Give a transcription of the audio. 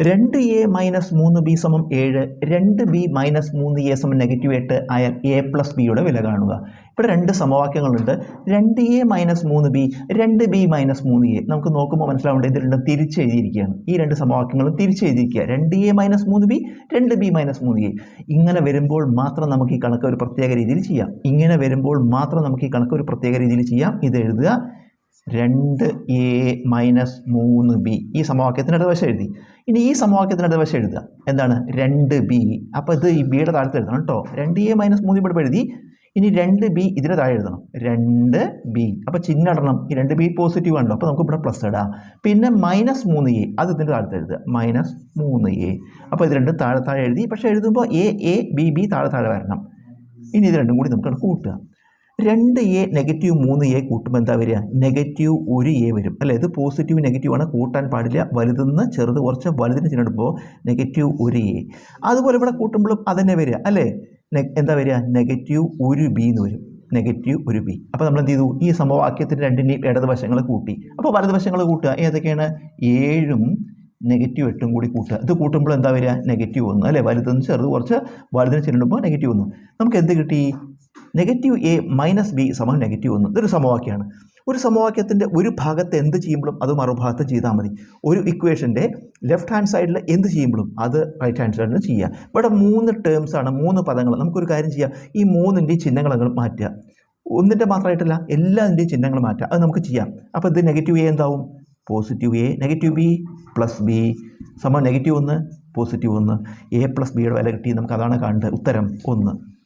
രണ്ട് A minus മൂന്ന് B സമം ഏഴ് രണ്ട് ബി മൈനസ് മൂന്ന് എ സമം നെഗറ്റീവ് എട്ട് ആയാൽ എ പ്ലസ് ബിയുടെ വില കാണുക. ഇവിടെ രണ്ട് സമവാക്യങ്ങളുണ്ട്. രണ്ട് എ മൈനസ് മൂന്ന് ബി രണ്ട് ബി മൈനസ് മൂന്ന് എ നമുക്ക് നോക്കുമ്പോൾ മനസ്സിലാവേണ്ടത് ഇത് രണ്ടും തിരിച്ചെഴുതിയിരിക്കുകയാണ് ഈ രണ്ട് സമവാക്യങ്ങളും തിരിച്ചെഴുതിയിരിക്കുക രണ്ട് എ മൈനസ് മൂന്ന് ബി രണ്ട് ബി മൈനസ് മൂന്ന് എ ഇങ്ങനെ വരുമ്പോൾ മാത്രം നമുക്ക് ഈ കണക്ക് ഒരു പ്രത്യേക രീതിയിൽ ചെയ്യാം. ഇങ്ങനെ വരുമ്പോൾ മാത്രം നമുക്ക് ഈ കണക്ക് ഒരു പ്രത്യേക രീതിയിൽ ചെയ്യാം. ഇത് എഴുതുക. രണ്ട് എ മൈനസ് മൂന്ന് ബി ഈ സമവാക്യത്തിന്റെ ഇടവശം എഴുതി. ഇനി ഈ സമവാക്യത്തിന്റെ ഇടവശം എഴുതുക. എന്താണ്? രണ്ട് ബി അപ്പോൾ ഇത് ഈ ബിയുടെ താഴത്ത് എഴുതണം കേട്ടോ. രണ്ട് എ മൈനസ് മൂന്ന് ഇവിടെ എഴുതി. ഇനി രണ്ട് ബി ഇതിന് താഴെ എഴുതണം. രണ്ട് ബി അപ്പോൾ ചിഹ്നം ഇടണം. ഈ രണ്ട് ബി പോസിറ്റീവ് ആണല്ലോ. അപ്പോൾ നമുക്ക് ഇവിടെ പ്ലസ് ഇടാം. പിന്നെ മൈനസ് മൂന്ന് എ അത് ഇതിന്റെ താഴത്ത് എഴുതുക. മൈനസ് മൂന്ന് എ അപ്പോൾ ഇത് രണ്ടും താഴെ താഴെ എഴുതി. പക്ഷേ എഴുതുമ്പോൾ എ എ ബി ബി താഴെ താഴെ വരണം. ഇനി ഇത് രണ്ടും കൂടി നമുക്ക് കൂട്ടുക. രണ്ട് എ നെഗറ്റീവ് മൂന്ന് എ കൂട്ടുമ്പോൾ എന്താ വരിക? നെഗറ്റീവ് ഒരു എ വരും. അല്ലേ? ഇത് പോസിറ്റീവ് നെഗറ്റീവ് ആണ്. കൂട്ടാൻ പാടില്ല. വലുതെന്ന് ചെറുത് കുറച്ച് വലുതിന് ചെന്നിടുമ്പോൾ നെഗറ്റീവ് ഒരു എ അതുപോലെ ഇവിടെ കൂട്ടുമ്പോഴും അതന്നെ വരിക. അല്ലേ? എന്താ വരിക? നെഗറ്റീവ് ഒരു ബി എന്ന് വരും. നെഗറ്റീവ് ഒരു ബി അപ്പോൾ നമ്മൾ എന്ത് ചെയ്തു? ഈ സമവാക്യത്തിന്റെ രണ്ടിന്റെയും ഇടതുവശങ്ങൾ കൂട്ടി. അപ്പോൾ വലതുവശങ്ങൾ കൂട്ടുക. ഏതൊക്കെയാണ്? ഏഴും നെഗറ്റീവ് എട്ടും കൂടി കൂട്ടുക. ഇത് കൂട്ടുമ്പോൾ എന്താ വരിക? നെഗറ്റീവ് ഒന്ന്. അല്ലേ? വലുതെന്ന് ചെറുത് കുറച്ച് വലുതിന് ചെല്ലുമ്പോൾ നെഗറ്റീവ് ഒന്ന്. നമുക്ക് എന്ത് കിട്ടി? നെഗറ്റീവ് എ മൈനസ് ബി സമം നെഗറ്റീവ് ഒന്ന്. ഇതൊരു സമവാക്യമാണ്. ഒരു സമവാക്യത്തിന്റെ ഒരു ഭാഗത്ത് എന്ത് ചെയ്യുമ്പോഴും അത് മറുഭാഗത്ത് ചെയ്താൽ മതി. ഒരു ഇക്വേഷന്റെ ലെഫ്റ്റ് ഹാൻഡ് സൈഡിൽ എന്ത് ചെയ്യുമ്പോഴും അത് റൈറ്റ് ഹാൻഡ് സൈഡിൽ ചെയ്യുക ഇവിടെ മൂന്ന് ടേംസാണ് മൂന്ന് പദങ്ങൾ. നമുക്കൊരു കാര്യം ചെയ്യാം. ഈ മൂന്നിന്റെ ചിഹ്നങ്ങൾ മാറ്റുക. ഒന്നിന്റെ മാത്രമായിട്ടല്ല എല്ലാതിന്റെയും ചിഹ്നങ്ങൾ മാറ്റുക. അത് നമുക്ക് ചെയ്യാം. അപ്പോൾ ഇത് നെഗറ്റീവ് എ എന്താവും? Positive A negative B plus B സമം നെഗറ്റീവ് ഒന്ന് പോസിറ്റീവ് ഒന്ന്. എ പ്ലസ് ബിയുടെ വില കിട്ടി നമുക്ക് അതാണ് കാണേണ്ടത് ഉത്തരം ഒന്ന്.